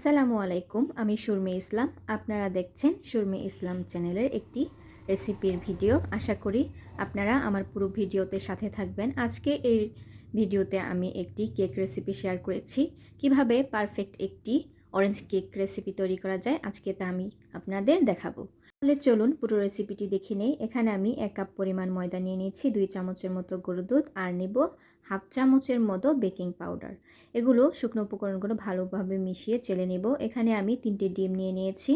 আসসালামু আলাইকুম, আমি সুরমি ইসলাম। আপনারা দেখছেন সুরমি ইসলাম চ্যানেলের একটি রেসিপির ভিডিও। আশা করি আপনারা আমার পুরো ভিডিওতে সাথে থাকবেন। আজকে এই ভিডিওতে আমি একটি কেক রেসিপি শেয়ার করেছি। কীভাবে পারফেক্ট একটি অরেঞ্জ কেক রেসিপি তৈরি করা যায়, আজকে তা আমি আপনাদের দেখাবো। তাহলে চলুন পুরো রেসিপিটি দেখে নেই। এখানে আমি এক কাপ পরিমাণ ময়দা নিয়ে নিয়েছি, দুই চামচের মতো গরু দুধ, আর নেব হাফ চামচের মতো বেকিং পাউডার। এগুলো শুকনো উপকরণগুলো ভালোভাবে মিশিয়ে চেলে নেব। এখানে আমি তিনটে ডিম নিয়ে নিয়েছি।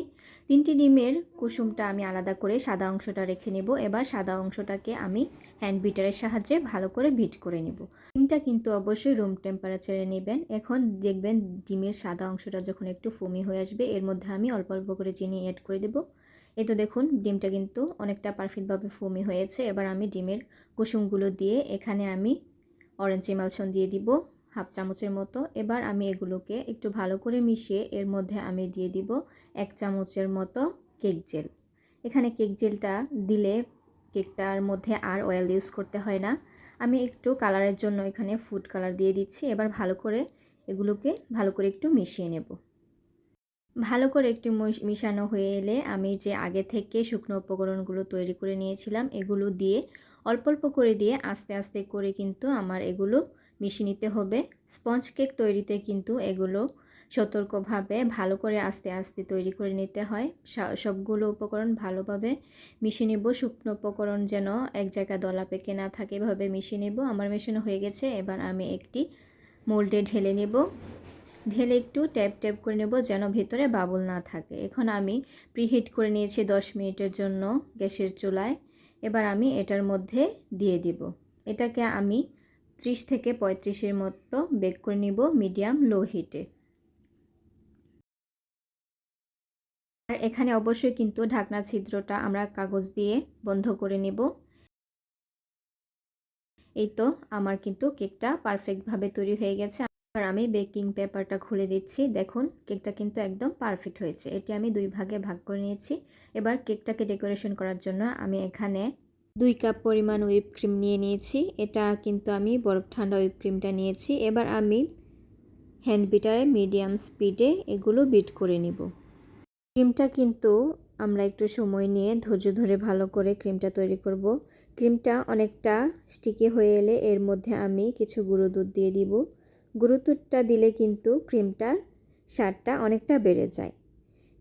তিনটি ডিমের কুসুমটা আমি আলাদা করে সাদা অংশটা রেখে নেব। এবার সাদা অংশটাকে আমি হ্যান্ড বিটারের সাহায্যে ভালো করে বিট করে নেব। ডিমটা কিন্তু অবশ্যই রুম টেম্পারেচারে নেবেন। এখন দেখবেন ডিমের সাদা অংশটা যখন একটু ফুমি হয়ে আসবে, এর মধ্যে আমি অল্প অল্প করে চিনি অ্যাড করে দেবো। এই তো দেখুন, ডিমটা কিন্তু অনেকটা পারফেক্টভাবে ফুমি হয়েছে। এবার আমি ডিমের কুসুমগুলো দিয়ে এখানে আমি অরেঞ্জ ইমালশন দিয়ে দিব হাফ চামচের মতো। এবার আমি এগুলোকে একটু ভালো করে মিশিয়ে এর মধ্যে আমি দিয়ে দিব এক চামচের মতো কেক জেল এখানে কেক জেলটা দিলে কেকটার মধ্যে আর অয়েল ইউজ করতে হয় না। আমি একটু কালারের জন্য এখানে ফুড কালার দিয়ে দিচ্ছি। এবার ভালো করে এগুলোকে ভালো করে একটু মিশিয়ে নেব। ভালো করে একটু মিশানো হয়ে এলে আমি যে আগে থেকে শুকনো উপকরণগুলো তৈরি করে নিয়েছিলাম, এগুলো দিয়ে অল্প অল্প করে দিয়ে আস্তে আস্তে করে কিন্তু আমার এগুলো মিশিয়ে নিতে হবে। স্পঞ্জ কেক তৈরিতে কিন্তু এগুলো সতর্কভাবে ভালো করে আস্তে আস্তে তৈরি করে নিতে হয়। সবগুলো উপকরণ ভালোভাবে মিশিয়ে নেব। শুকনো উপকরণ যেন এক জায়গায় দলা পেকে না থাকে, এভাবে মিশিয়ে নেব। আমার মেশানো হয়ে গেছে, এবার আমি একটি মোল্ডে ঢেলে নেব। ঢেলে একটু ট্যাপ ট্যাপ করে নেব যেন ভেতরে বাবুল না থাকে। এখন আমি প্রিহিট করে নিয়েছি দশ মিনিটের জন্য গ্যাসের চুলায়। এবার আমি এটার মধ্যে দিয়ে দিব। এটাকে আমি ত্রিশ থেকে পঁয়ত্রিশের মতো বেক করে নিব মিডিয়াম, লো হিটে। আর এখানে অবশ্যই কিন্তু ঢাকনা ছিদ্রটা আমরা কাগজ দিয়ে বন্ধ করে নেব। এই তো আমার কিন্তু কেকটা পারফেক্টভাবে তৈরি হয়ে গেছে। আর আমি বেকিং পেপারটা খুলে দিচ্ছি। দেখুন, কেকটা কিন্তু একদম পারফেক্ট হয়েছে। এটি আমি দুই ভাগে ভাগ করে নিয়েছি। এবার কেকটাকে ডেকোরেশন করার জন্য আমি এখানে দুই কাপ পরিমাণ হুইপ ক্রিম নিয়ে নিয়েছি। এটা কিন্তু আমি বরফ ঠান্ডা হুইপ ক্রিমটা নিয়েছি। এবার আমি হ্যান্ড বিটারে মিডিয়াম স্পিডে এগুলো বিট করে নিব। ক্রিমটা কিন্তু আমরা একটু সময় নিয়ে ধৈর্য ধরে ভালো করে ক্রিমটা তৈরি করব। ক্রিমটা অনেকটা স্টিকি হয়ে এলে এর মধ্যে আমি কিছু গুঁড়ো দুধ দিয়ে দিব। গুঁড়ো দিলে কিন্তু ক্রিমটার স্বাদটা অনেকটা বেড়ে যায়।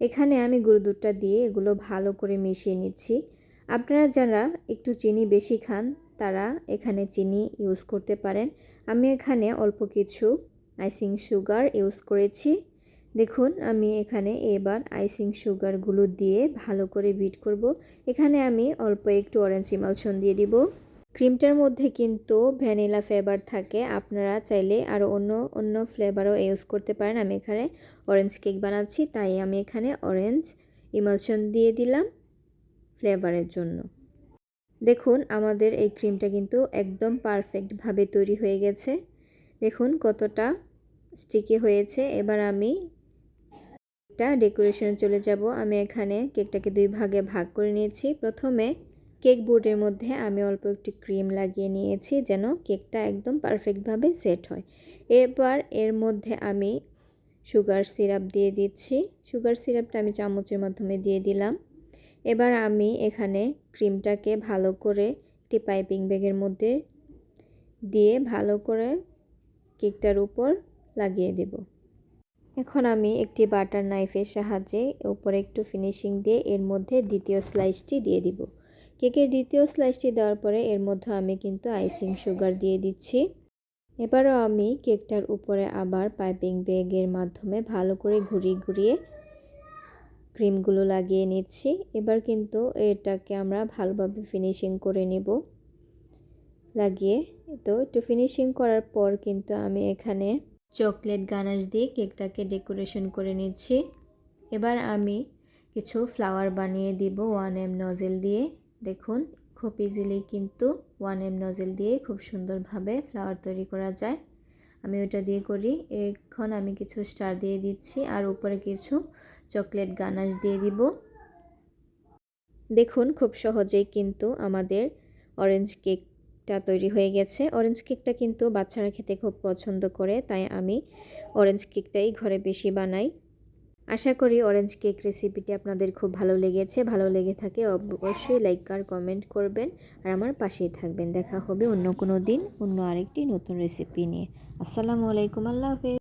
এখানে আমি গুঁড়ো দুধটা দিয়ে এগুলো ভালো করে মিশিয়ে নিচ্ছি। আপনারা যারা একটু চিনি বেশি খান, তারা এখানে চিনি ইউজ করতে পারেন। আমি এখানে অল্প কিছু আইসিং সুগার ইউজ করেছি। দেখুন, আমি এখানে এবার আইসিং সুগারগুলো দিয়ে ভালো করে বিট করব। এখানে আমি অল্প একটু অরেঞ্জ ইমালশন দিয়ে দিব। ক্রিমটার মধ্যে কিন্তু ভ্যানিলা ফ্লেভার থাকে। আপনারা চাইলে আরও অন্য অন্য ফ্লেভারও ইউজ করতে পারেন। আমি এখানে অরেঞ্জ কেক বানাচ্ছি, তাই আমি এখানে অরেঞ্জ ইমালশন দিয়ে দিলাম ফ্লেভারের জন্য। দেখুন, আমাদের এই ক্রিমটা কিন্তু একদম পারফেক্টভাবে তৈরি হয়ে গেছে। দেখুন, কতটা স্টিকি হয়েছে। এবার আমি একটা ডেকোরেশনে চলে যাব। আমি এখানে কেকটাকে দুই ভাগে ভাগ করে নিয়েছি। প্রথমে কেক বোর্ডের মধ্যে আমি অল্প একটু ক্রিম লাগিয়ে নিয়েছি যেন কেকটা একদম পারফেক্টভাবে সেট হয়। এবার এর মধ্যে আমি সুগার সিরাপ দিয়ে দিচ্ছি। সুগার সিরাপটা আমি চামচের মাধ্যমে দিয়ে দিলাম। এবার আমি এখানে ক্রিমটাকে ভালো করে একটি পাইপিং ব্যাগের মধ্যে দিয়ে ভালো করে কেকটার উপর লাগিয়ে দেব। এখন আমি একটি বাটার নাইফের সাহায্যে উপরে একটু ফিনিশিং দিয়ে এর মধ্যে দ্বিতীয় স্লাইসটি দিয়ে দিব। কেকের দ্বিতীয় স্লাইসটি দেওয়ার পরে এর মধ্যে আমি কিন্তু আইসিং সুগার দিয়ে দিচ্ছি। এবারও আমি কেকটার উপরে আবার পাইপিং ব্যাগের মাধ্যমে ভালো করে ঘুরিয়ে ঘুরিয়ে ক্রিমগুলো লাগিয়ে নিচ্ছি। এবার কিন্তু এটাকে আমরা ভালোভাবে ফিনিশিং করে নেব। লাগিয়ে তো একটু ফিনিশিং করার পর কিন্তু আমি এখানে চকলেট গানাশ দিয়ে কেকটাকে ডেকোরেশন করে নিচ্ছি। এবার আমি কিছু ফ্লাওয়ার বানিয়ে দিব ওয়ান এম নজেল দিয়ে। দেখুন, খুব ইজিলি কিন্তু ওয়ান এম নজেল দিয়ে খুব সুন্দরভাবে ফ্লাওয়ার তৈরি করা যায়। আমি ওটা দিয়ে করি। এখন আমি কিছু স্টার দিয়ে দিচ্ছি আর উপরে কিছু চকলেট গানাশ দিয়ে দিব। দেখুন, খুব সহজেই কিন্তু আমাদের অরেঞ্জ কেকটা তৈরি হয়ে গেছে। অরেঞ্জ কেকটা কিন্তু বাচ্চারা খেতে খুব পছন্দ করে, তাই আমি অরেঞ্জ কেকটাই ঘরে বেশি বানাই। আশা করি অরেঞ্জ কেক রেসিপিটি আপনাদের খুব ভালো লেগেছে। ভালো লেগে থাকে অবশ্যই লাইক আর কমেন্ট করবেন। আর আমার পাশেই থাকবেন। দেখা হবে অন্য কোনো দিন অন্য আরেকটি নতুন রেসিপি নিয়ে। আসসালামু আলাইকুম। আল্লাহ হাফেজ।